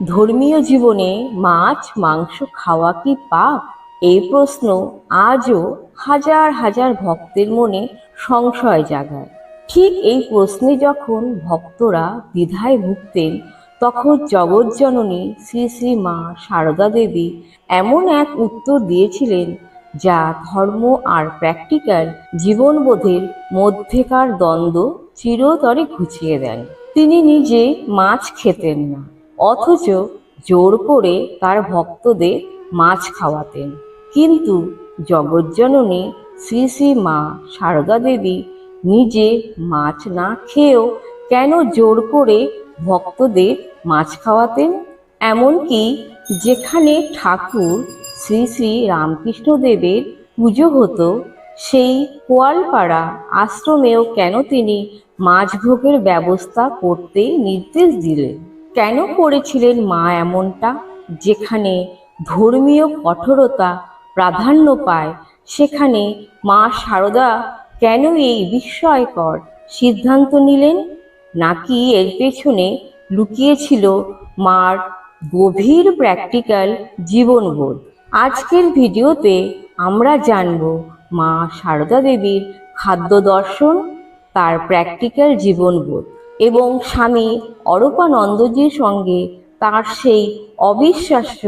ধর্মীয় জীবনে মাছ, মাংস খাওয়া কি পাপ? এই প্রশ্ন আজও হাজার হাজার ভক্তের মনে সংশয় জাগায়। ঠিক এই প্রশ্নে যখন ভক্তরা দ্বিধায় ভুগতেন, তখন জগজ্জননী শ্রী শ্রী মা সারদা দেবী এমন এক উত্তর দিয়েছিলেন, যা ধর্ম আর প্র্যাকটিক্যাল জীবনবোধের মধ্যেকার দ্বন্দ্ব চিরতরে ঘুচিয়ে দেন তিনি নিজে মাছ খেতেন না। অথচ জোর করে তার ভক্তদের মাছ খাওয়াতেন। কিন্তু জগজ্জননী শ্রী শ্রী মা সারদা দেবী নিজে মাছ না খেয়েও কেন জোর করে ভক্তদের মাছ খাওয়াতেন? এমনকি যেখানে ঠাকুর শ্রী শ্রী রামকৃষ্ণদেবের পুজো হতো, সেই কোয়ালপাড়া আশ্রমেও কেন তিনি মাছ ভোগের ব্যবস্থা করতে নির্দেশ দিলেন? কেন করেছিলেন মা এমনটা? যেখানে ধর্মীয় কঠোরতা প্রাধান্য পায়, সেখানে মা সারদা কেন এই বিস্ময়কর সিদ্ধান্ত নিলেন? নাকি এর পেছনে লুকিয়েছিল মার গভীর প্র্যাকটিক্যাল জীবনবোধ? আজকের ভিডিওতে আমরা জানব মা সারদা দেবীর খাদ্য দর্শন, তার প্র্যাকটিক্যাল জীবনবোধ। এবং স্বামী অরূপানন্দজির সঙ্গে তার সেই অবিশ্বাস্য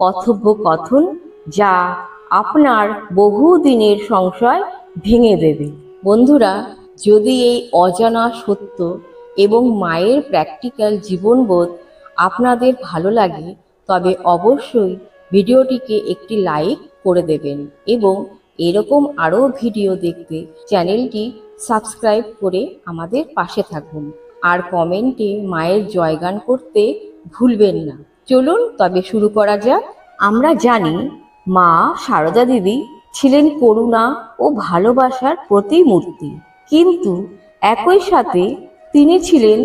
কথোপকথন যা আপনার বহুদিনের সংশয় ভেঙে দেবে। বন্ধুরা, যদি এই অজানা সত্য এবং মায়ের প্র্যাকটিক্যাল জীবনবোধ আপনাদের ভালো লাগে, তবে অবশ্যই ভিডিওটিকে একটি লাইক করে দেবেন এবং এরকম আরও ভিডিও দেখতে চ্যানেলটি সাবস্ক্রাইব করে আমাদের পাশে থাকুন। আর কমেন্টে মায়ের জয়গান করতে ভুলবেন না। চলুন তবে শুরু করা যাক। আমরা জানি মা সারদা দেবী ছিলেন করুণা ও ভালোবাসার প্রতিমূর্তি। কিন্তু একই সাথে তিনি ছিলেন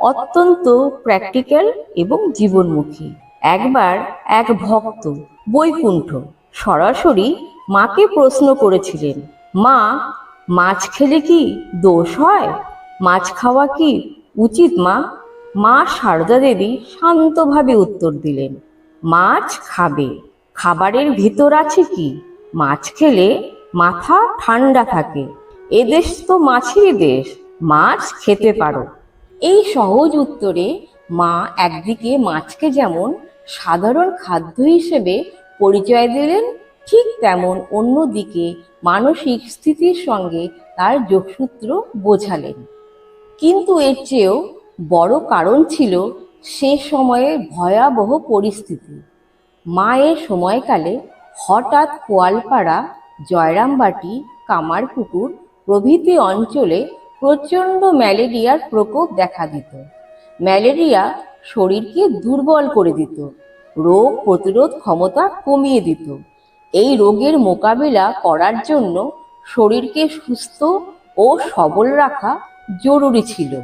অত্যন্ত প্র্যাকটিক্যাল এবং জীবনমুখী। একবার এক ভক্ত বৈকুণ্ঠ সরাসরি মাকে প্রশ্ন করেছিলেন, মা, মাছ খেলে কি দোষ হয়? মাছ খাওয়া কি উচিত, মা? মা সারদা দেবী শান্তভাবে উত্তর দিলেন, মাছ খাবে। খাবারের ভিতর আছে কি? মাছ খেলে মাথা ঠান্ডা থাকে। এদেশ তো মাছেরই দেশ, মাছ খেতে পারো। এই সহজ উত্তরে মা একদিকে মাছকে যেমন সাধারণ খাদ্য হিসেবে পরিচয় দিলেন, ঠিক তেমন অন্যদিকে মানসিক স্থিতির সঙ্গে তার যোগসূত্র বোঝালেন। কিন্তু এর চেয়েও বড় কারণ ছিল সে সময়ে ভয়াবহ পরিস্থিতি। মায়ের সময়কালে হঠাৎ কোয়ালপাড়া, জয়রামবাটি, কামারপুকুর প্রভৃতি অঞ্চলে প্রচণ্ড ম্যালেরিয়ার প্রকোপ দেখা দিত। ম্যালেরিয়া শরীরকে দুর্বল করে দিত, রোগ প্রতিরোধ ক্ষমতা কমিয়ে দিত। এই রোগের মোকাবিলা করার জন্য শরীরকে সুস্থ ও সবল রাখা জরুরি ছিল।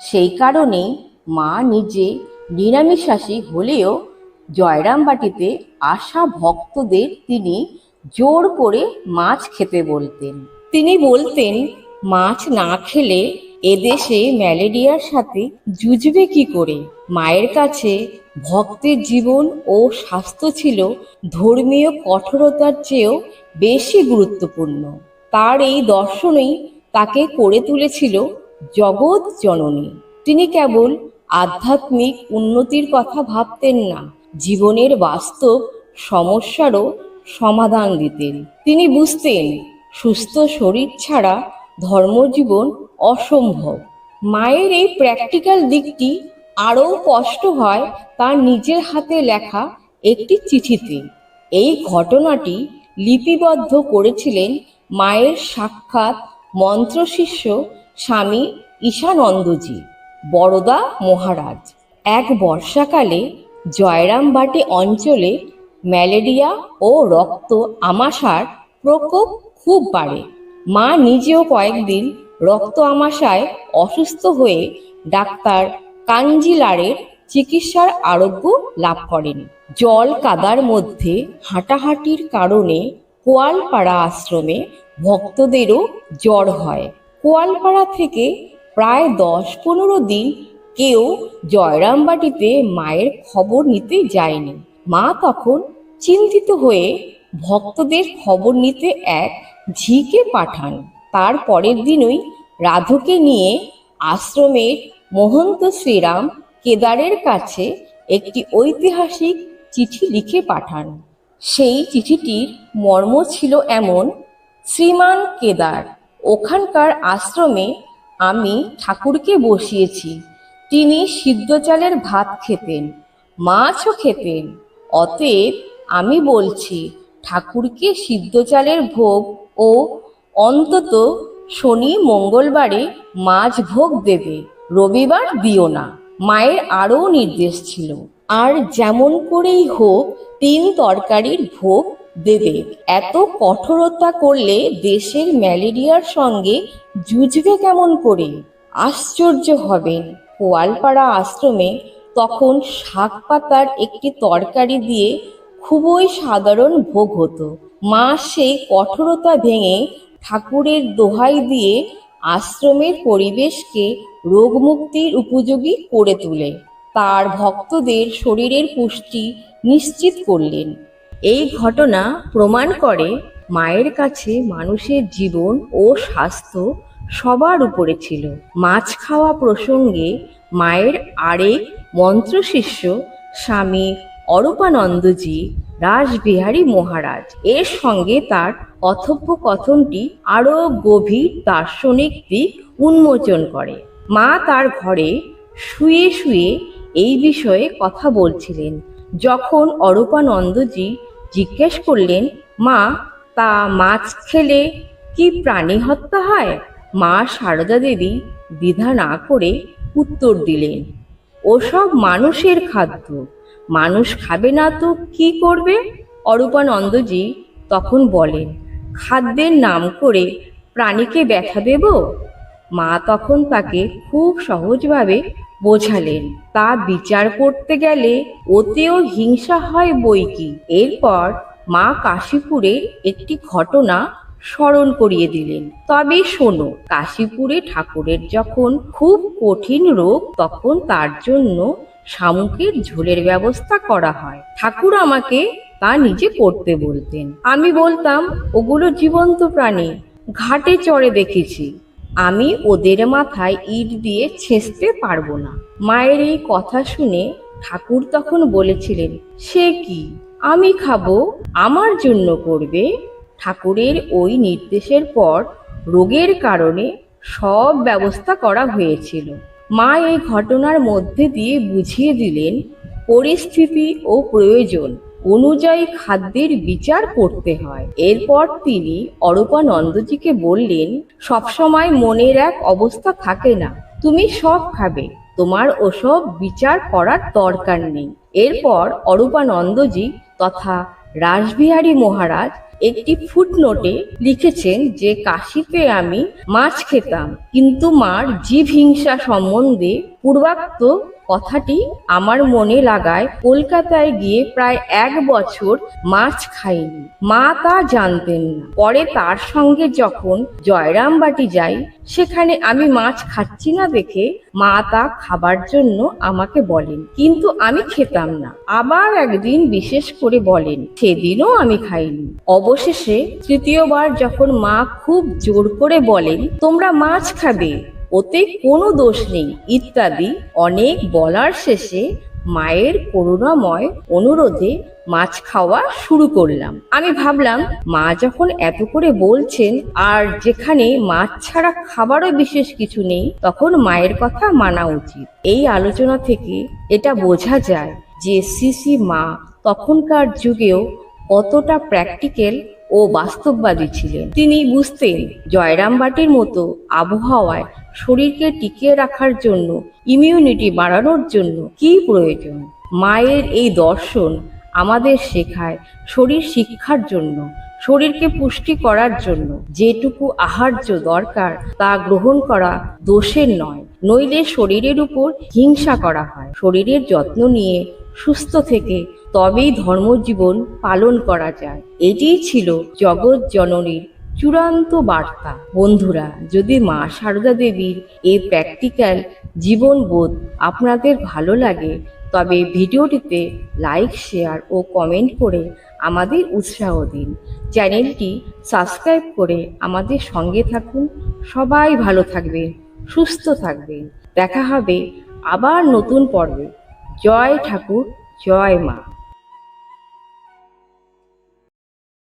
সেই কারণেই মা নিজে নিরামিষাসী হলেও জয়রামবাটিতে আসা ভক্তদের তিনি জোর করে মাছ খেতে বলতেন। তিনি বলতেন, মাছ না খেলে এদেশে ম্যালেরিয়ার সাথে জুঝবে কি করে? মায়ের কাছে ভক্তের জীবন ও স্বাস্থ্য ছিল ধর্মীয় কঠোরতার চেয়েও বেশি গুরুত্বপূর্ণ। তার এই দর্শনই তাকে করে তুলেছিল জগৎ জননী। তিনি কেবল আধ্যাত্মিক উন্নতির কথা ভাবতেন না, জীবনের বাস্তব সমস্যারও সমাধান দিতেন। তিনি বুঝতেন, সুস্থ শরীর ছাড়া ধর্মজীবন অসম্ভব। মায়ের এই প্র্যাকটিক্যাল দিকটি আরও কষ্ট হয় তার নিজের হাতে লেখা একটি চিঠিতে। এই ঘটনাটি লিপিবদ্ধ করেছিলেন মায়ের সাক্ষাৎ মন্ত্রশিষ্য স্বামী ঈশানন্দজি, বড়দা মহারাজ। এক বর্ষাকালে জয়রামবাটি অঞ্চলে ম্যালেরিয়া ও রক্ত আমাশার প্রকোপ খুব বাড়ে। মা নিজেও কয়েকদিন রক্ত আমাশায় অসুস্থ হয়ে ডাক্তার কাঞ্জিলারের চিকিৎসার আরোগ্য লাভ করেন। জল কাদার মধ্যে হাঁটাহাঁটির কারণে কোয়ালপাড়া আশ্রমে ভক্তদেরও জ্বর হয়। কোয়ালপাড়া থেকে প্রায় দশ পনেরো দিন কেউ জয়রামবাটিতে মায়ের খবর নিতে যায়নি। মা তখন চিন্তিত হয়ে ভক্তদের খবর নিতে এক ঝিকে পাঠান। তার পরের দিনই রাধুকে নিয়ে আশ্রমের মহন্ত শ্রীরাম কেদারের কাছে একটি ঐতিহাসিক চিঠি লিখে পাঠান। সেই চিঠিটির মর্ম ছিল এমন শ্রীমান কেদার, ওখানকার আশ্রমে আমি ঠাকুরকে বসিয়েছি। তিনি সিদ্ধ চালের ভাত খেতেন, মাছও খেতেন। অতএব আমি বলছি, ঠাকুরকে সিদ্ধ চালের ভোগ ও অন্তত শনি মঙ্গলবারে মাছ ভোগ দেবে, রবিবার দিও না। মায়ের আরও নির্দেশ ছিল, আর যেমন করেই হোক, তিন তরকারির ভোগ দেবে এত কঠোরতা করলে দেশের ম্যালেরিয়ার সঙ্গে জুঝবে কেমন করে? আশ্চর্য হবেন। গোয়ালপাড়া আশ্রমে তখন শাক পাতার একটি তরকারি দিয়ে খুবই সাধারণ ভোগ হতো। মা সেই কঠোরতা ভেঙে ঠাকুরের দোহাই দিয়ে আশ্রমের পরিবেশকে রোগমুক্তির উপযোগী করে তোলে। তার ভক্তদের শরীরের পুষ্টি নিশ্চিত করলেন। এই ঘটনা প্রমাণ করে মায়ের কাছে মানুষের জীবন ও স্বাস্থ্য সবার উপরে ছিল। মাছ খাওয়া প্রসঙ্গে মায়ের আরেক মন্ত্রশিষ্য স্বামী অরূপানন্দজি, রাসবিহারী মহারাজ। এর সঙ্গে তার কথোপকথনটি আরও গভীর দার্শনিক দিক উন্মোচন করে। মা তার ঘরে শুয়ে শুয়ে এই বিষয়ে কথা বলছিলেন। যখন অরূপানন্দজি জিজ্ঞেস করলেন, মা, তা মাছ খেলে কি প্রাণী হত্যা হয়? মা সারদা দেবী দ্বিধা না করে উত্তর দিলেন, ওসব মানুষের খাদ্য। মানুষ খাবে না তো কি করবে? অরূপানন্দজি তখন বলেন, খাদ্যের নাম করে প্রাণীকে ব্যথা দেব? মা তখন তাকে খুব সহজভাবে বোঝালেন, তা বিচার করতে গেলে ওতেও হিংসা হয় বই কি? এরপর মা কাশীপুরে একটি ঘটনা স্মরণ করিয়ে দিলেন। তবে শোনো, কাশীপুরে ঠাকুরের যখন খুব কঠিন রোগ, তখন তার জন্য শামুকের ঝোলের ব্যবস্থা করা হয়। ঠাকুর আমাকে তা নিজে করতে বলতেন। আমি বলতাম, ওগুলো জীবন্ত প্রাণী, ঘাটে চড়ে দেখেছি। আমি ওদের মাথায় ইট দিয়ে ছেঁচতে পারব না। মায়ের এই কথা শুনে ঠাকুর তখন বলেছিলেন, সে কি? আমি খাব? আমার জন্য করবে? ঠাকুরের ওই নির্দেশের পর রোগের কারণে সব ব্যবস্থা করা হয়েছিল। মা এই ঘটনার মধ্যে দিয়ে বুঝিয়ে দিলেন, পরিস্থিতি ও প্রয়োজন। অনুযায়ী খাদ্যের বিচার করতে হয়। এরপর তিনি অরূপানন্দজিকে বললেন, সবসময় মনের এক অবস্থা থাকে না। তুমি সব খাবে। তোমার ওসব বিচার করার দরকার নেই। এরপর অরূপানন্দজি তথা রাসবিহারী মহারাজ একটি ফুটনোটে লিখেছেন যে, কাশিতে আমি মাছ খেতাম, কিন্তু মার জীব হিংসা সম্বন্ধে পূর্বাক্ত কথাটি আমার মনে লাগায়, কলকাতায় গিয়ে প্রায় এক বছর মাছ খাইনি। মা তা জানতেন না। পরে তার সঙ্গে যখন জয়রামবাটি যাই, সেখানে আমি মাছ খাচ্ছি না দেখে মা তা খাবার জন্য আমাকে বলেন। কিন্তু আমি খেতাম না। আবার একদিন বিশেষ করে বলেন, সেদিনও আমি খাইনি। অবশেষে তৃতীয়বার যখন মা খুব জোর করে বলেন, তোমরা মাছ খাবে? ওতে কোনো দোষ নেই। ইত্যাদি অনেক বলার শেষে মায়ের করুণাময় অনুরোধে মাছ খাওয়া শুরু করলাম। আমি ভাবলাম, মা যখন এত করে বলছেন, আর যেখানে মাছ ছাড়া খাবারও বিশেষ কিছু নেই, তখন মায়ের কথা মানা উচিত। এই আলোচনা থেকে এটা বোঝা যায় যে সিসি মা তখনকার যুগেও কতটা প্র্যাকটিক্যাল ও বাস্তববাদী ছিলেন। তিনি বুঝতেন, জয়রামবাটির মতো আবহাওয়ায় শরীরকে টিকিয়ে রাখার জন্য ইমিউনিটি বাড়ানোর জন্য কি প্রয়োজন? মায়ের এই দর্শন আমাদের শেখায় শরীর শিক্ষার জন্য, শরীরকে পুষ্টি করার জন্য। যেটুকু আহার্য দরকার তা গ্রহণ করা দোষের নয়। নইলে শরীরের উপর হিংসা করা হয়। শরীরের যত্ন নিয়ে সুস্থ থেকে তবেই ধর্মজীবন পালন করা যায়। এটিই ছিল জগৎ জননীর চূড়ান্ত বার্তা। বন্ধুরা, যদি মা সারদা দেবীর এই প্র্যাকটিক্যাল জীবনবোধ আপনাদের ভালো লাগে, তবে ভিডিওটিতে লাইক শেয়ার ও কমেন্ট করে আমাদের উৎসাহ দিন। চ্যানেলটি সাবস্ক্রাইব করে আমাদের সঙ্গে থাকুন। সবাই ভালো থাকবেন সুস্থ থাকবেন দেখা হবে আবার নতুন পর্বে। জয় ঠাকুর, জয় মা।